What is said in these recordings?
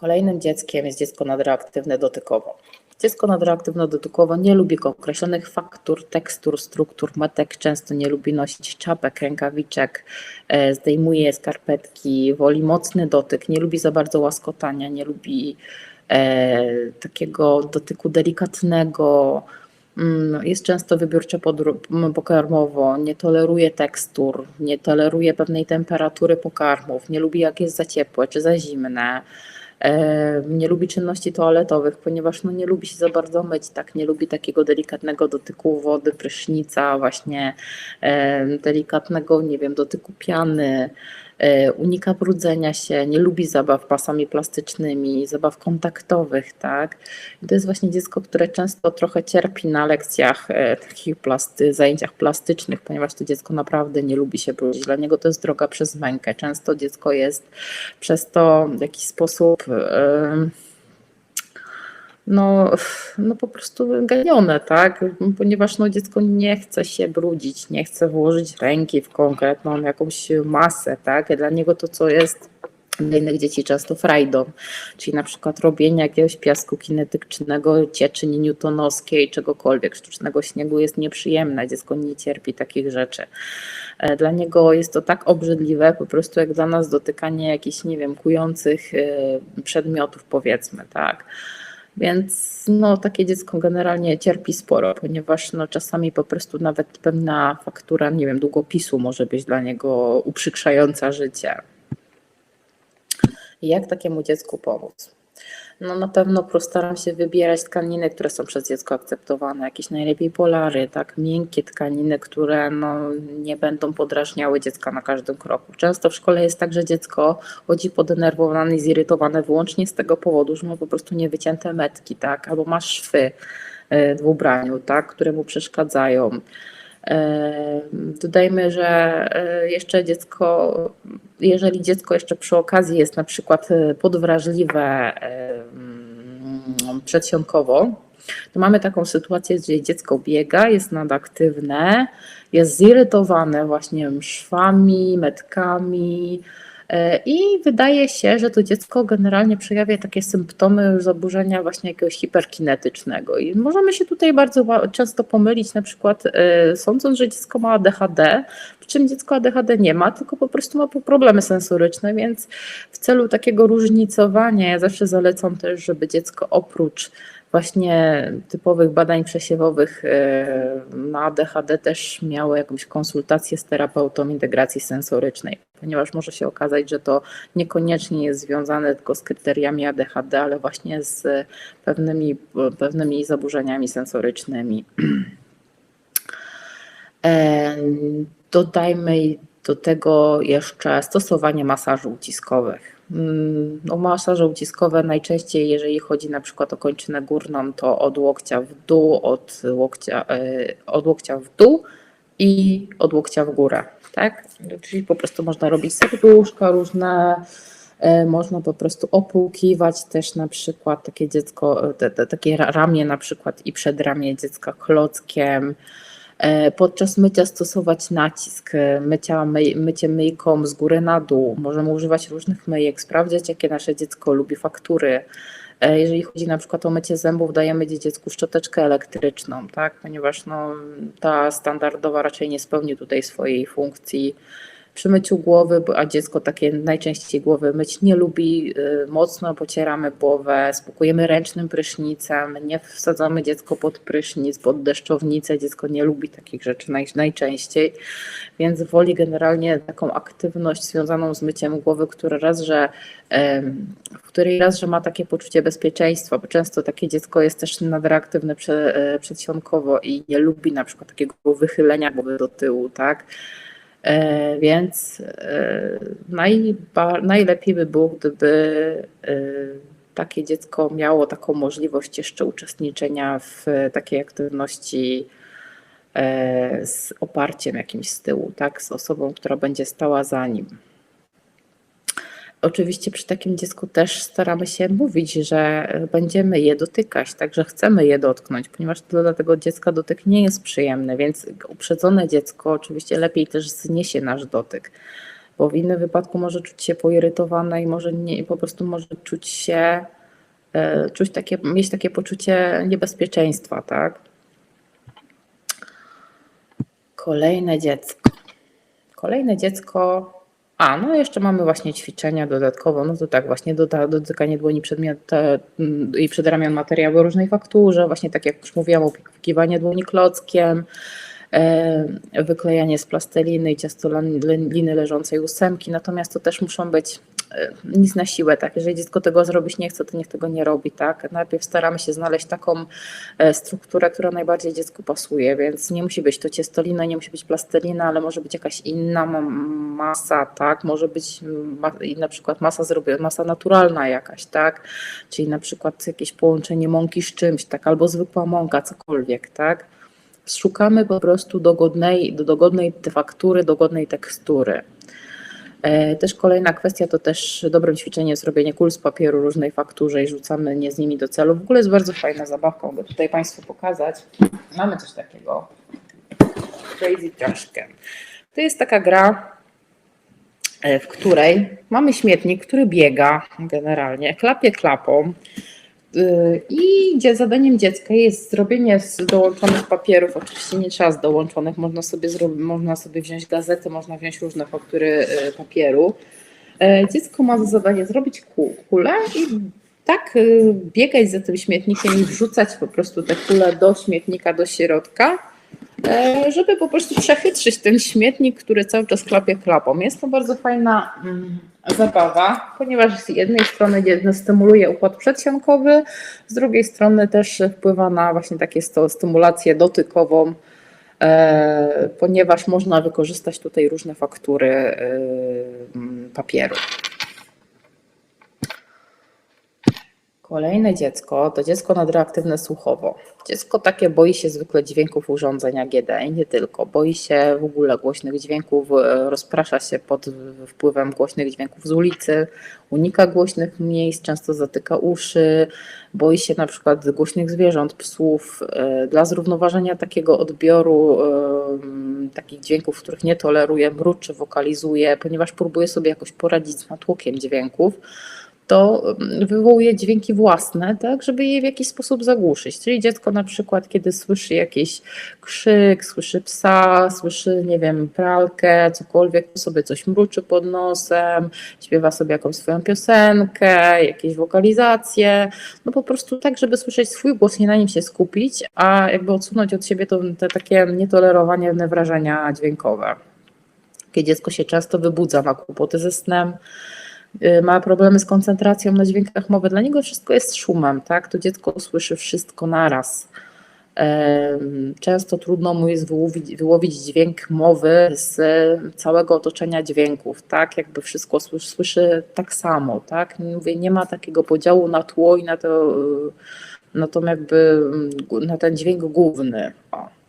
Kolejnym dzieckiem jest dziecko nadreaktywne dotykowo. Dziecko nadreaktywne dotykowo nie lubi określonych faktur, tekstur, struktur, metek, często nie lubi nosić czapek, rękawiczek, e, zdejmuje skarpetki, woli mocny dotyk, nie lubi za bardzo łaskotania, nie lubi e, takiego dotyku delikatnego, mm, jest często wybiórczo podru- pokarmowo, nie toleruje tekstur, nie toleruje pewnej temperatury pokarmów, nie lubi jak jest za ciepłe czy za zimne. Nie lubi czynności toaletowych, ponieważ no nie lubi się za bardzo myć, tak, nie lubi takiego delikatnego dotyku wody, prysznica, właśnie delikatnego, nie wiem, dotyku piany, unika brudzenia się, nie lubi zabaw pasami plastycznymi, zabaw kontaktowych, tak. I to jest właśnie dziecko, które często trochę cierpi na lekcjach takich plasty, zajęciach plastycznych, ponieważ to dziecko naprawdę nie lubi się brudzić. Dla niego to jest droga przez mękę. Często dziecko jest przez to w jakiś sposób no, no po prostu ganione, tak? Ponieważ no, dziecko nie chce się brudzić, nie chce włożyć ręki w konkretną jakąś masę, tak? Dla niego to, co jest dla innych dzieci często frajdą, czyli na przykład robienie jakiegoś piasku kinetycznego, cieczy newtonowskiej, czegokolwiek, sztucznego śniegu jest nieprzyjemne, dziecko nie cierpi takich rzeczy. E, dla niego jest to tak obrzydliwe, po prostu jak dla nas dotykanie jakichś, nie wiem, kujących e, przedmiotów, powiedzmy, tak. Więc no, takie dziecko generalnie cierpi sporo, ponieważ no, czasami po prostu nawet pewna faktura, nie wiem, długopisu może być dla niego uprzykrzająca życie. Jak takiemu dziecku pomóc? No na pewno postaram się wybierać tkaniny, które są przez dziecko akceptowane, jakieś najlepiej polary, tak, miękkie tkaniny, które no, nie będą podrażniały dziecka na każdym kroku. Często w szkole jest tak, że dziecko chodzi podenerwowane i zirytowane wyłącznie z tego powodu, że ma po prostu niewycięte metki, tak, albo ma szwy e, w ubraniu, tak, które mu przeszkadzają. Dodajmy, że e, jeszcze dziecko, jeżeli dziecko jeszcze przy okazji jest na przykład e, podwrażliwe przedsionkowo, to mamy taką sytuację, gdzie dziecko biega, jest nadaktywne, jest zirytowane właśnie szwami, metkami, I wydaje się, że to dziecko generalnie przejawia takie symptomy zaburzenia właśnie jakiegoś hiperkinetycznego. I możemy się tutaj bardzo często pomylić, na przykład e, sądząc, że dziecko ma ADHD, przy czym dziecko ADHD nie ma, tylko po prostu ma problemy sensoryczne, więc w celu takiego różnicowania ja zawsze zalecam też, żeby dziecko oprócz właśnie typowych badań przesiewowych e, na ADHD też miało jakąś konsultację z terapeutą integracji sensorycznej, ponieważ może się okazać, że to niekoniecznie jest związane tylko z kryteriami ADHD, ale właśnie z pewnymi, pewnymi zaburzeniami sensorycznymi. E, dodajmy do tego jeszcze stosowanie masaży uciskowych. Mm, no, masaże uciskowe najczęściej, jeżeli chodzi na przykład o kończynę górną, to od łokcia w dół, od łokcia, e, od łokcia w dół i od łokcia w górę. Tak? Czyli po prostu można robić serduszka różne, e, można po prostu opłukiwać też na przykład takie dziecko, takie ramię na przykład i przedramię dziecka klockiem. E, podczas mycia stosować nacisk, e, mycia, my, mycie myjką z góry na dół. Możemy używać różnych myjek, sprawdzać jakie nasze dziecko lubi faktury. E, jeżeli chodzi na przykład o mycie zębów, dajemy dziecku szczoteczkę elektryczną, tak? ponieważ no, ta standardowa raczej nie spełni tutaj swojej funkcji przy myciu głowy, a dziecko takie najczęściej głowy myć nie lubi, y, mocno pocieramy głowę, spokojemy ręcznym prysznicem, nie wsadzamy dziecko pod prysznic, pod deszczownicę, dziecko nie lubi takich rzeczy naj, najczęściej, więc woli generalnie taką aktywność związaną z myciem głowy, która raz, że w której raz, że ma takie poczucie bezpieczeństwa, bo często takie dziecko jest też nadreaktywne e, przedsionkowo i nie lubi na przykład takiego wychylenia głowy do tyłu, tak? E, więc e, najba, najlepiej by było, gdyby e, takie dziecko miało taką możliwość jeszcze uczestniczenia w takiej aktywności z oparciem jakimś z tyłu, tak, z osobą, która będzie stała za nim. Oczywiście przy takim dziecku też staramy się mówić, że będziemy je dotykać, także chcemy je dotknąć, ponieważ dla tego dziecka dotyk nie jest przyjemny, więc uprzedzone dziecko oczywiście lepiej też zniesie nasz dotyk. bo w innym wypadku może czuć się poirytowane i może nie, po prostu może czuć się, e, czuć takie, mieć takie poczucie niebezpieczeństwa, tak? Kolejne dziecko. Kolejne dziecko. A, no jeszcze mamy właśnie ćwiczenia dodatkowo. No to tak, właśnie dotykanie dłoni mm, i przedramion materiału o różnej fakturze, właśnie tak jak już mówiłam, opiekiwanie dłoni klockiem, e, wyklejanie z plasteliny i ciastoliny leżącej ósemki. Natomiast to też muszą być nic na siłę, tak? Jeżeli dziecko tego zrobić nie chce, to niech tego nie robi, tak? Najpierw staramy się znaleźć taką e, strukturę, która najbardziej dziecku pasuje, więc nie musi być to ciastolina, nie musi być plastelina, ale może być jakaś inna ma- masa, tak? Może być na przykład masa zrobiona, masa naturalna jakaś, tak? Czyli na przykład jakieś połączenie mąki z czymś, tak? Albo zwykła mąka, cokolwiek, tak? Szukamy po prostu dogodnej, do dogodnej faktury, dogodnej tekstury. E, Też kolejna kwestia to też dobrym ćwiczeniem jest robienie kul z papieru różnej fakturze i rzucamy nie z nimi do celu. W ogóle jest bardzo fajna zabawka, mogę tutaj Państwu pokazać. Mamy coś takiego. Crazy Trashkę. To jest taka gra, e, w której mamy śmietnik, który biega generalnie, klapie klapą. Y, I zadaniem dziecka jest zrobienie z dołączonych papierów, oczywiście nie trzeba z dołączonych, można sobie, można sobie wziąć gazety, można wziąć różne faktury y, papieru. E, Dziecko ma za zadanie zrobić ku- kulę i tak y, biegać za tym śmietnikiem i wrzucać po prostu te kule do śmietnika, do środka, żeby po prostu przechytrzyć ten śmietnik, który cały czas klapie klapą. Jest to bardzo fajna mm, zabawa, ponieważ z jednej strony stymuluje układ przedsionkowy, z drugiej strony też wpływa na właśnie takie stymulację dotykową, e, ponieważ można wykorzystać tutaj różne faktury e, papieru. Kolejne dziecko to dziecko nadreaktywne słuchowo. Dziecko takie boi się zwykle dźwięków urządzenia GD i nie tylko. Boi się w ogóle głośnych dźwięków, e, rozprasza się pod wpływem głośnych dźwięków z ulicy, unika głośnych miejsc, często zatyka uszy, boi się na przykład głośnych zwierząt, psów. E, Dla zrównoważenia takiego odbioru takich dźwięków, których nie toleruje, mruczy, wokalizuje, ponieważ próbuje sobie jakoś poradzić z natłokiem dźwięków to mm, wywołuje dźwięki własne, tak, żeby je w jakiś sposób zagłuszyć. Czyli dziecko na przykład, kiedy słyszy jakiś krzyk, słyszy psa, słyszy, nie wiem, pralkę, cokolwiek, sobie coś mruczy pod nosem, śpiewa sobie jakąś swoją piosenkę, jakieś wokalizacje, no po prostu tak, żeby słyszeć swój głos i na nim się skupić, a jakby odsunąć od siebie to, te takie nietolerowanie wrażenia dźwiękowe. Takie dziecko się często wybudza, ma kłopoty ze snem, ma problemy z koncentracją na dźwiękach mowy. Dla niego wszystko jest szumem, tak? To dziecko słyszy wszystko naraz. Często trudno mu jest wyłowić, wyłowić dźwięk mowy z całego otoczenia dźwięków, tak? Jakby wszystko słyszy, słyszy tak samo, tak? Mówię, nie ma takiego podziału na tło i na to, y, na tą jakby, na ten dźwięk główny. O.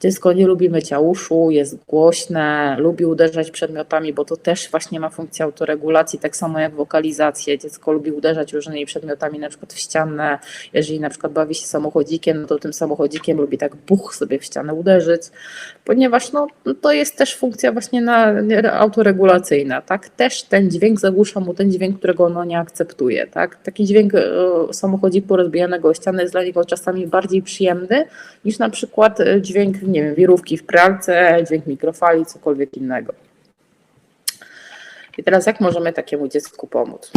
Dziecko nie lubi mycia uszu, jest głośne, lubi uderzać przedmiotami, bo to też właśnie ma funkcję autoregulacji, tak samo jak wokalizację. Dziecko lubi uderzać różnymi przedmiotami, na przykład w ścianę. Jeżeli na przykład bawi się samochodzikiem, no to tym samochodzikiem lubi tak buch sobie w ścianę uderzyć, ponieważ no, to jest też funkcja właśnie na, autoregulacyjna, tak? Też ten dźwięk zagłusza mu ten dźwięk, którego ono nie akceptuje, tak? Taki dźwięk e, samochodziku rozbijanego o ścianę jest dla niego czasami bardziej przyjemny niż na przykład e, dźwięk, nie wiem, wirówki w pralce, dźwięk mikrofali, cokolwiek innego. I teraz jak możemy takiemu dziecku pomóc?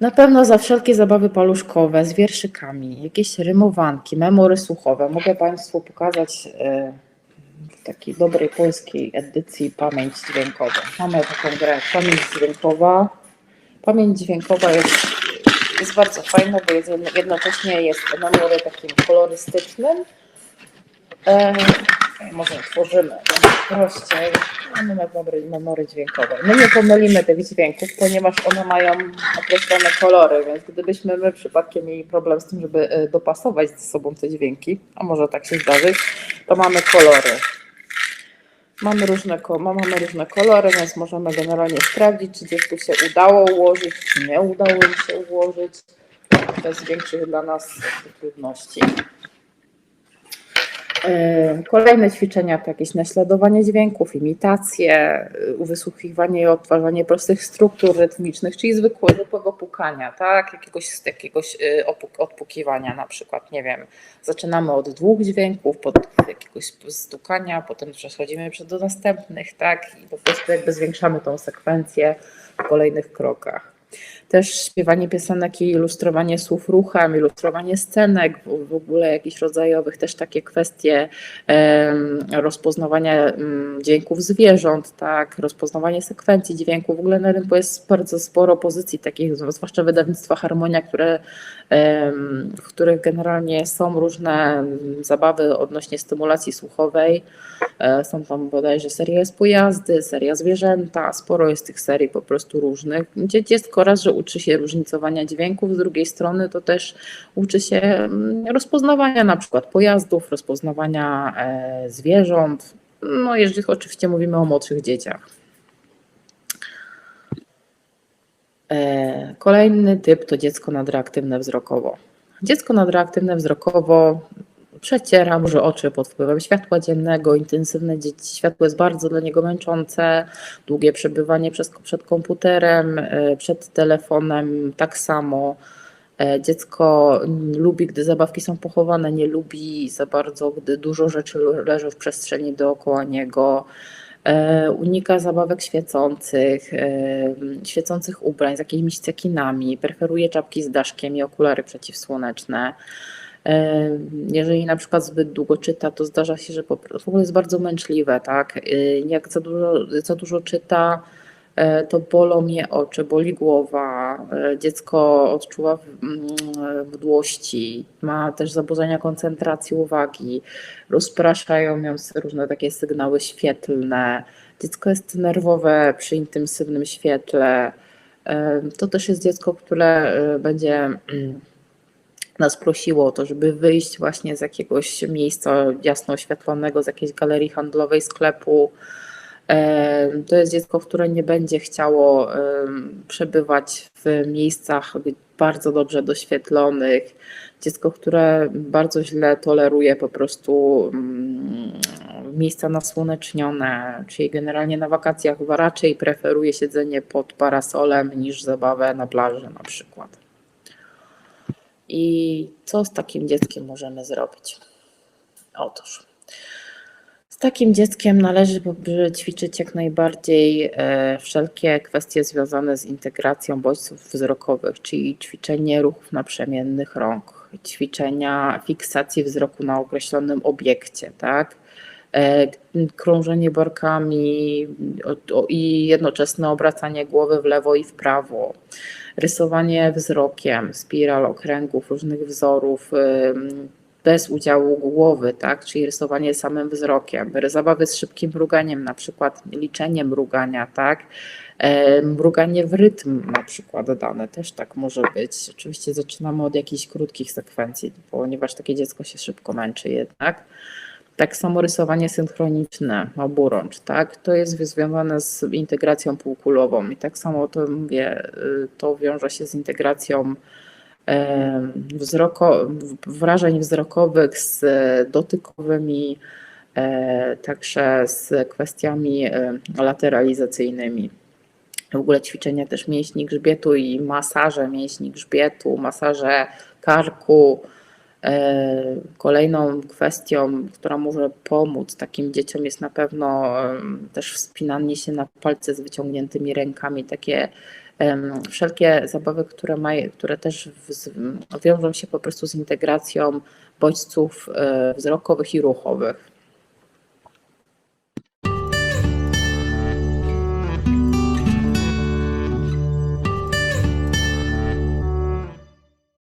Na pewno za wszelkie zabawy paluszkowe z wierszykami, jakieś rymowanki, memory słuchowe. Mogę Państwu pokazać e, w takiej dobrej polskiej edycji pamięć dźwiękową. Mamy taką grę pamięć dźwiękowa. Pamięć dźwiękowa jest, jest bardzo fajna, bo jest jedno- jednocześnie jest memory takim kolorystycznym. E, może otworzymy prościej. Mamy memory, memory dźwiękowe. My nie pomylimy tych dźwięków, ponieważ one mają określone kolory, więc gdybyśmy my przypadkiem mieli problem z tym, żeby e, dopasować ze sobą te dźwięki, a może tak się zdarzyć, to mamy kolory. Mamy różne, mamy różne kolory, więc możemy generalnie sprawdzić, czy dziecku się udało ułożyć, czy nie udało im się ułożyć, bez większych dla nas trudności. Kolejne ćwiczenia to jakieś naśladowanie dźwięków, imitacje, y, wysłuchiwanie i odtwarzanie prostych struktur rytmicznych, czyli zwykłe, zwykłego pukania, tak? Jakiegoś, jakiegoś y, odpukiwania na przykład, nie wiem, zaczynamy od dwóch dźwięków, potem jakiegoś stukania, potem przechodzimy do następnych, tak? I po prostu jakby zwiększamy tą sekwencję w kolejnych krokach. Też śpiewanie piosenek i ilustrowanie słów ruchem, ilustrowanie scenek, w, ogóle jakichś rodzajowych, też takie kwestie rozpoznawania em, dźwięków zwierząt, tak, rozpoznawanie sekwencji dźwięków. W ogóle na rynku jest bardzo sporo pozycji takich, zwłaszcza wydawnictwa Harmonia, które, w których generalnie są różne mm, zabawy odnośnie stymulacji słuchowej. E, Są tam bodajże seria jest pojazdy, seria zwierzęta, sporo jest tych serii po prostu różnych, gdzie dziecko raz, że uczy się różnicowania dźwięków, z drugiej strony to też uczy się mm, rozpoznawania na przykład pojazdów, rozpoznawania e, zwierząt, no jeżeli oczywiście mówimy o młodszych dzieciach. E, Kolejny typ to dziecko nadreaktywne wzrokowo. Dziecko nadreaktywne wzrokowo przeciera może oczy pod wpływem światła dziennego, intensywne światło jest bardzo dla niego męczące, długie przebywanie przez, przed komputerem, e, przed telefonem tak samo. E, Dziecko lubi, gdy zabawki są pochowane, nie lubi za bardzo, gdy dużo rzeczy le- leży w przestrzeni dookoła niego. E, Unika zabawek świecących, świecących ubrań z jakimiś cekinami, preferuje czapki z daszkiem i okulary przeciwsłoneczne. Jeżeli na przykład zbyt długo czyta, to zdarza się, że po prostu jest bardzo męczliwe, tak? E, Jak za dużo, za dużo czyta, e, to bolą mnie oczy, boli głowa, e, dziecko odczuwa w- mm, mdłości, ma też zaburzenia koncentracji uwagi, rozpraszają ją różne takie sygnały świetlne. Dziecko jest nerwowe przy intensywnym świetle. To też jest dziecko, które e, będzie mm, nas prosiło o to, żeby wyjść właśnie z jakiegoś miejsca jasno oświetlonego, z jakiejś galerii handlowej, sklepu. E, To jest dziecko, które nie będzie chciało em, przebywać w miejscach bardzo dobrze doświetlonych. Dziecko, które bardzo źle toleruje po prostu mm, miejsca nasłonecznione, czyli generalnie na wakacjach raczej preferuje siedzenie pod parasolem niż zabawę na plaży na przykład. I co z takim dzieckiem możemy zrobić? Otóż z takim dzieckiem należy ćwiczyć jak najbardziej e, wszelkie kwestie związane z integracją bodźców wzrokowych, czyli ćwiczenie ruchów naprzemiennych rąk, ćwiczenia fiksacji wzroku na określonym obiekcie, tak? E, krążenie barkami i jednoczesne obracanie głowy w lewo i w prawo, rysowanie wzrokiem, spiral okręgów, różnych wzorów, ym, bez udziału głowy, tak? czyli rysowanie samym wzrokiem, zabawy z szybkim mruganiem, na przykład liczenie mrugania, tak? E, Mruganie w rytm na przykład dane też tak może być. Oczywiście zaczynamy od jakichś krótkich sekwencji, ponieważ takie dziecko się szybko męczy jednak. Tak samo rysowanie synchroniczne, oburącz, tak? To jest związane z integracją półkulową i tak samo to mówię, y, to wiąże się z integracją wzroko, wrażeń wzrokowych z dotykowymi, e, także z kwestiami lateralizacyjnymi. W ogóle ćwiczenia też mięśni grzbietu i masaże mięśni grzbietu, masaże karku. E, Kolejną kwestią, która może pomóc takim dzieciom jest na pewno też wspinanie się na palce z wyciągniętymi rękami, takie wszelkie zabawy, które, maj, które też wiążą się po prostu z integracją bodźców e, wzrokowych i ruchowych.